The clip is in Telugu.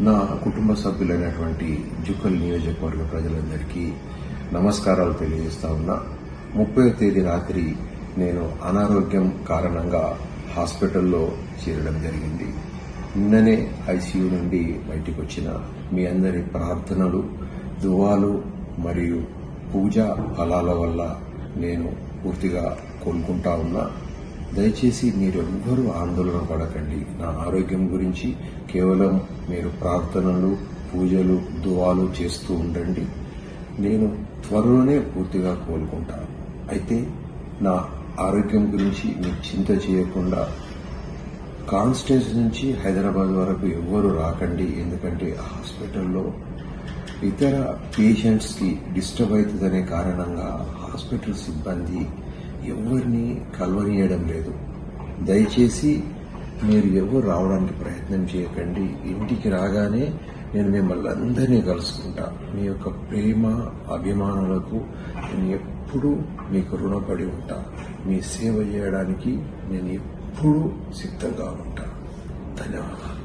నా కుటుంబ సభ్యులైనటువంటి జుకల్ నియోజకవర్గ ప్రజలందరికీ నమస్కారాలు తెలియజేస్తా ఉన్నా. ముప్పై తేదీ రాత్రి నేను అనారోగ్యం కారణంగా హాస్పిటల్లో చేరడం జరిగింది. నిన్ననే ఐసీయూ నుండి బయటికి వచ్చిన మీ అందరి ప్రార్థనలు దువాలు మరియు పూజా ఫలాల వల్ల నేను పూర్తిగా కోలుకుంటా ఉన్నా. దయచేసి మీరెవ్వరూ ఆందోళన పడకండి. నా ఆరోగ్యం గురించి కేవలం మీరు ప్రార్థనలు పూజలు దువాలు చేస్తూ ఉండండి. నేను త్వరలోనే పూర్తిగా కోలుకుంటాను. అయితే నా ఆరోగ్యం గురించి మీకు చింత చేయకుండా కాన్స్టెన్స్ నుంచి హైదరాబాద్ వరకు ఎవ్వరూ రాకండి. ఎందుకంటే హాస్పిటల్లో ఇతర పేషెంట్స్కి డిస్టర్బ్ అవుతుందనే కారణంగా హాస్పిటల్ సిబ్బంది ఎవరిని కలవనీయడం లేదు. దయచేసి మీరు ఎవరు రావడానికి ప్రయత్నం చేయకండి. ఇంటికి రాగానే నేను మిమ్మల్ని అందరినీ కలుసుకుంటా. మీ యొక్క ప్రేమ అభిమానులకు నేను ఎప్పుడూ మీకు రుణపడి ఉంటా. మీ సేవ చేయడానికి నేను ఎప్పుడూ సిద్ధంగా ఉంటా. ధన్యవాదాలు.